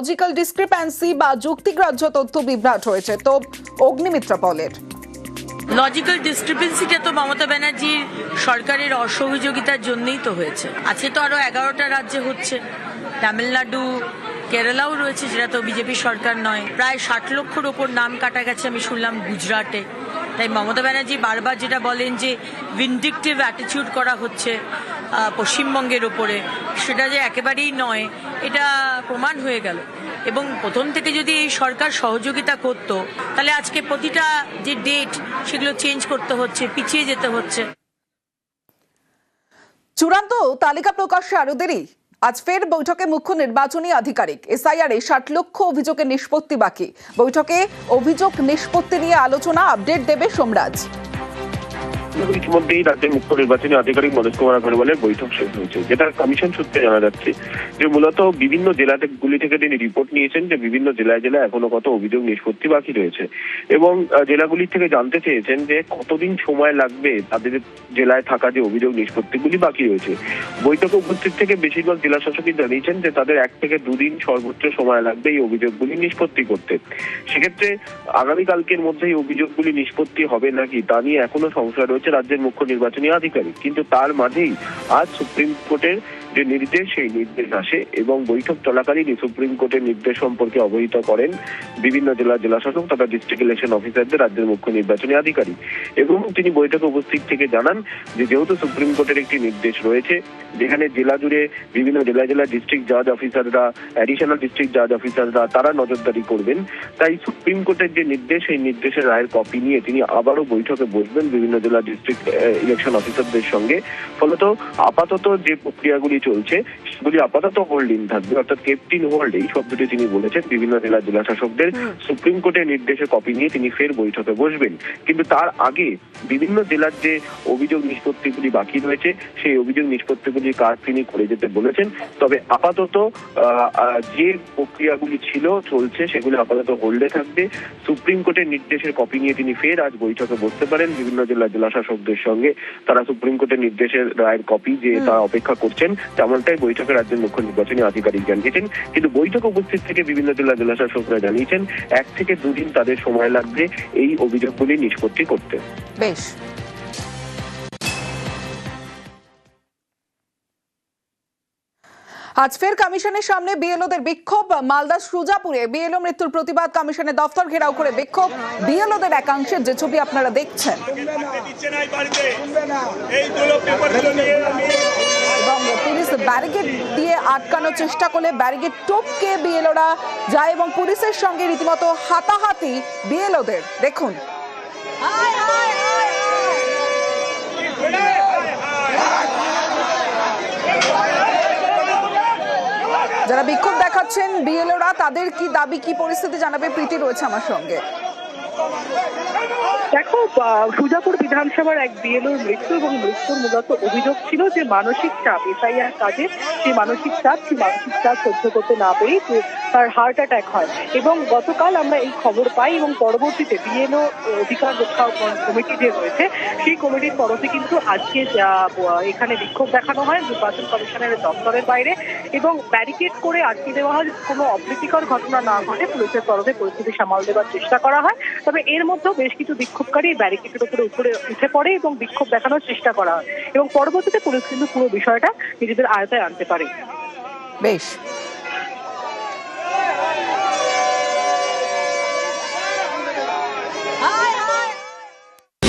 Logical ডিসক্রিপ্যান্সি বা যুক্তিগ্রাহ্য তথ্য বিভ্রাট হয়েছে। তো অগ্নিমিত্রা পলের লজিক্যাল ডিসক্রিপেন্সিটা তো মমতা ব্যানার্জির সরকারের অসহযোগিতার জন্যই তো হয়েছে। আছে তো আরও এগারোটা রাজ্যে হচ্ছে। তামিলনাড়ু, কেরালাও রয়েছে যেটা তো বিজেপি সরকার নয়। প্রায় ষাট লক্ষর ওপর নাম কাটা গেছে, আমি শুনলাম গুজরাটে। তাই মমতা ব্যানার্জি বারবার যেটা বলেন যে ভিন্ডিকটিভ অ্যাটিটিউড করা হচ্ছে পশ্চিমবঙ্গের ওপরে সেটা যে একেবারেই নয়, এটা প্রমাণ হয়ে গেল। এবং প্রথম থেকে যদি এই সরকার সহযোগিতা করত, তাহলে আজকে প্রতিটা যে ডেট সেগুলো চেঞ্জ করতে হচ্ছে, পিছিয়ে যেতে হচ্ছে। চূড়ান্ত তালিকা প্রকাশ্যে আরও দেরি। আজ ফের বৈঠকে মুখ্য নির্বাচনী আধিকারিক। এসআইআরে ষাট লক্ষ অভিযোগের নিষ্পত্তি বাকি। বৈঠকে অভিযোগ নিষ্পত্তি নিয়ে আলোচনা, আপডেট দেবে সোমরাজ। ইতিমধ্যেই রাজ্যের মুখ্য নির্বাচনী আধিকারিক মনোজ কুমার আগরওয়ালের বৈঠক শেষ হয়েছে। যেটা কমিশন সূত্রে জানা যাচ্ছে যে মূলত বিভিন্ন জেলা গুলি থেকে তিনি রিপোর্ট নিয়েছেন যে বিভিন্ন জেলায় জেলায় এখনও কত অভিযোগ নিষ্পত্তি বাকি রয়েছে। এবং জেলাগুলি থেকে জানতে চেয়েছেন যে কতদিন সময় লাগবে তাদের জেলায় থাকা যে অভিযোগ নিষ্পত্তিগুলি বাকি রয়েছে। বৈঠকে উপস্থিত থেকে বেশিরভাগ জেলা শাসকই জানিয়েছেন যে তাদের এক থেকে দুদিন সর্বোচ্চ সময় লাগবে এই অভিযোগগুলি নিষ্পত্তি করতে। সেক্ষেত্রে আগামীকালকের মধ্যে এই অভিযোগগুলি নিষ্পত্তি হবে নাকি তা নিয়ে এখনও সংশয় রয়েছে রাজ্যের মুখ্য নির্বাচনী আধিকারিক। কিন্তু তার মাঝেই আজ সুপ্রিম কোর্টের যে নির্দেশ সেই নির্দেশ আসে এবং বৈঠক চলাকালীনই সুপ্রিম কোর্টের নির্দেশ সম্পর্কে অবহিত করেন বিভিন্ন জেলা জেলা শাসক তথা ডিস্ট্রিক্ট ইলেকশন অফিসারদের রাজ্যের মুখ্য নির্বাচনী আধিকারিক এবং তিনি বৈঠকে উপস্থিত থেকে জানান যে যেহেতু সুপ্রিম কোর্টের একটি নির্দেশ রয়েছে, যেখানে জেলা জুড়ে বিভিন্ন জেলা জেলা ডিস্ট্রিক্ট জাজ অফিসাররা অ্যাডিশনাল ডিস্ট্রিক্ট জাজ অফিসাররা তারা নজরদারি করবেন। তাই সুপ্রিম কোর্টের যে নির্দেশ, সেই নির্দেশের রায়ের কপি নিয়ে তিনি আবারও বৈঠকে বসবেন বিভিন্ন জেলা ডিস্ট্রিক্ট ইলেকশন অফিসারদের সঙ্গে। ফলত আপাতত যে প্রক্রিয়াগুলি চলছে সেগুলি আপাতত হোল্ডিং থাকবে। অর্থাৎ কেপটিন হোল্ড এই শব্দটি তিনি বলেছেন। বিভিন্ন জেলা জেলা শাসকদের সুপ্রিম কোর্টের নির্দেশে কপি নিয়ে তিনি ফের বৈঠকে বসবেন। কিন্তু তার আগে বিভিন্ন জেলার যে অভিযোগ নিষ্পত্তিগুলি বাকি রয়েছে সেই অভিযোগ নিষ্পত্তিগুলির কাজ তিনি করে যেতে বলেছেন। তবে আপাতত যে প্রক্রিয়াগুলি ছিল চলছে সেগুলো আপাতত হোল্ডে থাকবে। সুপ্রিম কোর্টের নির্দেশের কপি নিয়ে তিনি ফের আজ বৈঠকে বসতে পারেন। বিভিন্ন জেলা জেলা শাসকদের সঙ্গে তারা সুপ্রিম কোর্টের নির্দেশের রায়ের কপি যে তারা অপেক্ষা করছেন তেমনটাই বৈঠকে রাজ্যের মুখ্য নির্বাচনী আধিকারিক জানিয়েছেন, কিন্তু বৈঠকে উপস্থিত থেকে বিভিন্ন জেলা জেলাশাসকরা জানিয়েছেন, এক থেকে দুদিন তাদের সময় লাগবে এই অভিযোগগুলি নিষ্পত্তি করতে। বেশ। আজ ফের কমিশনের সামনে বিএলওদের বিক্ষোভ। মালদা সুজাপুরে বিএলও মৃত্যুর প্রতিবাদ। কমিশনের দফতর ঘেরাও করে বিক্ষোভ। বিএলওদের একাংশের যে ছবি আপনারা দেখছেন। এবং পুলিশ ব্যারিকেড দিয়ে আটকানোর চেষ্টা করলে ব্যারিকেড টপকে বিএলওরা যায় এবং পুলিশের সঙ্গে রীতিমতো হাতাহাতি বিএলওদের। দেখুন। যারা বিক্ষোভ দেখাচ্ছেন বিএলওরা, তাদের কি দাবি, কি পরিস্থিতি জানাবে প্রীতি রয়েছে আমার সঙ্গে? দেখো সুজাপুর বিধানসভার এক বিএলওর মৃত্যু এবং মৃত্যুর মূলত অভিযোগ ছিল যে মানসিক চাপ, এসআইআর কাজে সেই মানসিক চাপ, সেই মানসিক চাপ সহ্য করতে না পেরেই তার হার্ট অ্যাটাক হয়। এবং গতকাল আমরা এই খবর পাই এবং পরবর্তীতে বিএনও অধিকার রক্ষা কমিটি যে রয়েছে, সেই কমিটির তরফে কিন্তু আজকে এখানে বিক্ষোভ দেখানো হয় নির্বাচন কমিশনের দপ্তরের বাইরে এবং ব্যারিকেড করে আটকে দেওয়া হয় কোনো অপ্রীতিকর ঘটনা না ঘটে। পুলিশের তরফে পরিস্থিতি সামাল দেওয়ার চেষ্টা করা হয়। তবে এর মধ্যেও বেশ কিছু বিক্ষোভকারী ব্যারিকেডের উপরে উপরে উঠে পড়ে এবং বিক্ষোভ দেখানোর চেষ্টা করা হয়। এবং পরবর্তীতে পুলিশ কিন্তু পুরো বিষয়টা নিজেদের আয়তায় আনতে পারে। বেশ।